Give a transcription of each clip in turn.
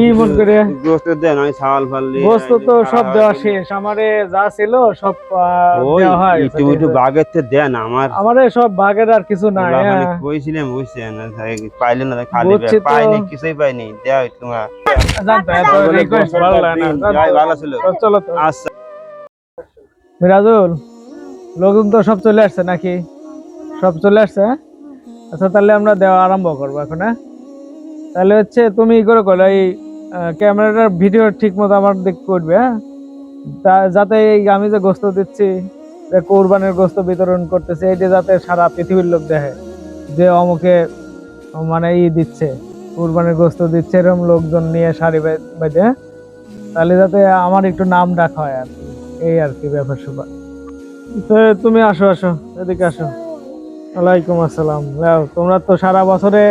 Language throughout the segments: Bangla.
কি মন করে? গোস্ত দেন আমি ছাওয়াল ফাললি গোস্ত তো সব দেওয়া শেষ। আমারে যা ছিল সব দেওয়া হয়। একটু একটু বাগের তো দেন আমার। আমারে সব ভাগের আর কিছু নাই ওগুলা। খালি কইছিলাম বুঝছেন? পাইলে না খালি পাইনি কিছুই পাইনি দেয়া তোমরা। জানতো এত রিকোয়েস্ট ভালো লাগে না। জানতো? যাই ভালো ছিল। তো চলো তো। আচ্ছা। মিরাজুল লোকজন তো সব চলে আসছে নাকি? সব চলে আসছে হ্যাঁ? আচ্ছা তাহলে আমরা দেওয়া আরম্ভ করব এখন হ্যাঁ? তাহলে হচ্ছে তুমি ই করে করো, এই ক্যামেরাটার ভিডিও ঠিক মতো আমার দিক করবে হ্যাঁ? যাতে এই আমি যে গোস্ত দিচ্ছি কোরবানের গোস্ত বিতরণ করতেছে, এইটা যাতে সারা পৃথিবীর লোক দেখে, যে অমুকে মানে ই দিচ্ছে, কোরবানের গোস্ত দিচ্ছে এরকম লোকজন নিয়ে বে- বেঁধে হ্যাঁ? তাহলে যাতে আমার একটু নাম ডাক হয় আর কি, এই আর কি ব্যাপার স্যাপার। তো তুমি আসো আসো, এদিকে আসো। ওয়ালাইকুম আসসালাম। তোমরা তো সারা বছরে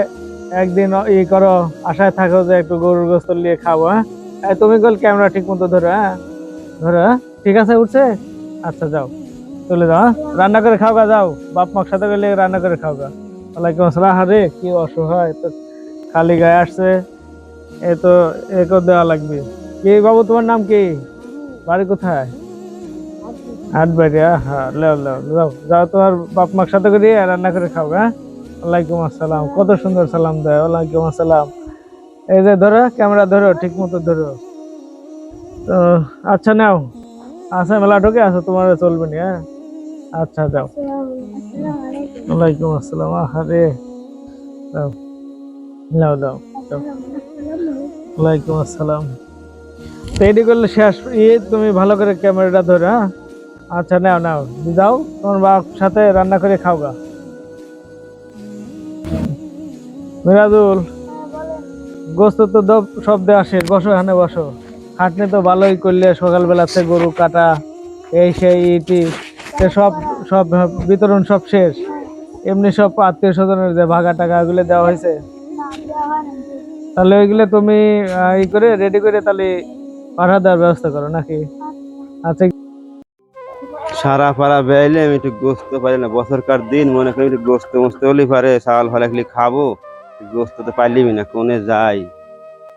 একদিন ই করো, আশায় থাকো যে একটু গরুর গোস্ত নিয়ে খাব হ্যাঁ? তুমি কল ক্যামেরা ঠিক মতো ধরো হ্যাঁ? ধরো হ্যাঁ? ঠিক আছে, উঠছে? আচ্ছা যাও। চলে যাও হ্যাঁ? রান্না করে খাও গা, যাও। বাপ মার সাথে গেলে রান্না করে খাও গা। ওয়ালাইকুম আসসালাম। আরে, কি অসহায়, তো খালি গায়ে আসছে। এ তো একও দেওয়া লাগবে। কি বাবু, তোমার নাম কি? বাড়ি কোথায়? আট বাড়ি হ্যাঁ যাও যাও তোমার বাপ মার সাথে করে রান্না করে খাও হ্যাঁ? ওয়ালাইকুম আসসালাম। কত সুন্দর সালাম দেয়, ওয়ালাইকুম আসসালাম। এই যে ধরো ক্যামেরা ধরো, ঠিক মতো ধরো। তো আচ্ছা নাও। আচ্ছা মেলা ঢোকে আছো, তোমার চলবে না হ্যাঁ? আচ্ছা যাও। ওয়ালাইকুম আসসালাম আরে দাও নাও দাও। ওয়ালাইকুম আসসালাম। তো এটি করলে শেষ। ইয়ে তুমি ভালো করে ক্যামেরাটা ধরো হ্যাঁ? আচ্ছা নাও নাও। যাও, তোমার বাপ সাথে রান্না করে খাও মিরাজুল, গোস্ত তো সব দেওয়া শেষ বসো এখানে বসো। খাটনি তো ভালোই করলে সকালবেলাতে গরু কাটা, এই সেই ইটি সে সব সব বিতরণ সব শেষ। এমনি সব আত্মীয় স্বজনের যে ভাগা টাকা ওগুলো দেওয়া হয়েছে। তাহলে ওইগুলো তুমি ই করে রেডি করে তাহলে পাঠা দেওয়ার ব্যবস্থা করো নাকি? আচ্ছা সারা পাড়া বেইলে আমি একটু গোস্ত পারি না। বছরকার দিন মনে করি একটু গোস্ত মোস্ত হলে পারে চাল ফলে খাব। গোস্ত না, কোনে যাই?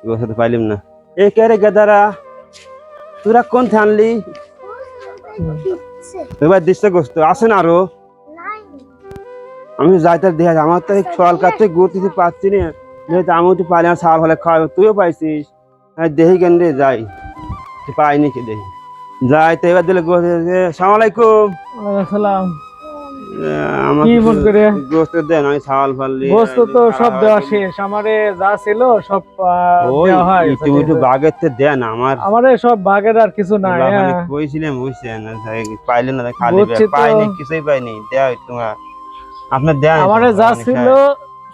গোস্ত পাইলিম না। গেদারা? তোরা কোন থানলি এবার দিচ্ছে গোস্ত আসেন আরও? আমি যাইতে দেখা আমার তো সকাল কাছে ঘুরতেছি পাচ্ছি না। যেহেতু আমিও তো পাইলাম না চাল ফলে খাওয়াবো, তুইও পাইছিস? আমি দেখি কেন রে যাই। পাইনি কি দেখি? যাই তো, এবার দিলে গোস্ত আমার সব ভাগের আর কিছু নাই হ্যাঁ। কইছিলাম পাইলে না খালি পাইনি কিছুই পাইনি। দেয়া তোমরা। আপনার দেন আমারে যা ছিল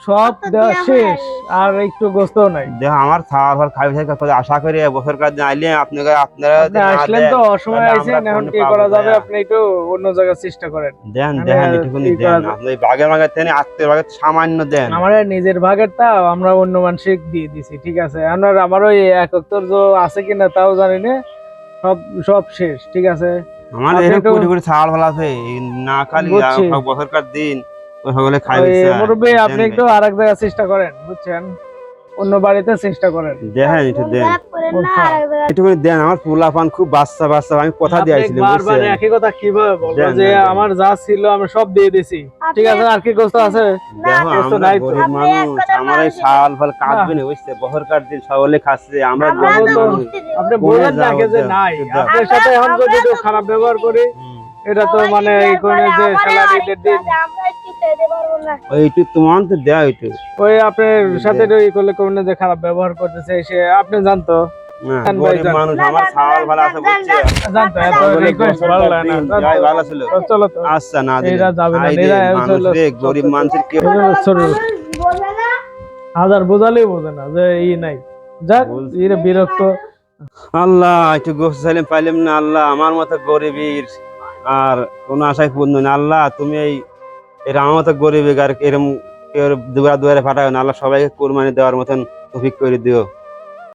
সব দেওয়া শেষ আর একটু গোস্ত নাই। দেখ আমার খাওয়া ফল খাই খাই করে আশা করি বছর কাজ আইলে আপনারা আপনারা আসলেন তো অসময় আইছেন এখন কি করা যাবে? আপনি একটু অন্য জায়গায় চেষ্টা করেন। দেন মানে দেন দেন। আপনি তেনে আত্মীয় সামান্য দেন। আমার নিজের ভাগেরটা আমরা অন্য মানুষকে দিয়ে দিছি ঠিক আছে? আমার আমার ওই একাত্তর যে আছে কিনা তাও জানি না। সব সব শেষ ঠিক আছে? আমার এরকম কোটি কোটি ছাওয়াল ফল আছে না খালি। বছরকার দিন। সকলে খাই মুরব্বী আপনি একটু আর এক জায়গায় চেষ্টা করেন বুঝছেন? অন্য বাড়িতে চেষ্টা করেন। দেখেন একটু দেন। একটুখানি দেন আমার পোলা পান খুব বাচ্চা বাচ্চা আমি কথা বারবার বুঝছেন? একই কথা কীভাবে বলব যে। আমার যা ছিল আমি সব দিয়ে দিছি। ঠিক আছে আর কি গোস্ত আছে? নাই তো। মানুষ আমার এই শাল ফাল কাটবে না দিন সকলে খাচ্ছে আমরা। আপনি বলেন না যে নাই? আপনার সাথে এখন যদি খারাপ ব্যবহার করি। এটা তো মানে করে যে স্যালারিদের দিন। ওই তোমার তো দেয় একটু ওই আপনার সাথে ওই করলে কোন যে খারাপ ব্যবহার করতেছে সে আপনি জানতো? হাজার বোঝালেই বোঝে না যে ই নাই। যাক বিরক্ত। আল্লাহ একটু গোস চাইলাম পাইলাম না আল্লাহ আমার মতো গরিবের আর কোনো আশায় পূর্ণ না আল্লাহ, তুমি এই এরা আমার মতো গরিবের আর এরম দুয়ারে দুয়ারে ফাটাও না। আল্লাহ সবাইকে কোরবানি দেওয়ার মতন তফিক করে দিও।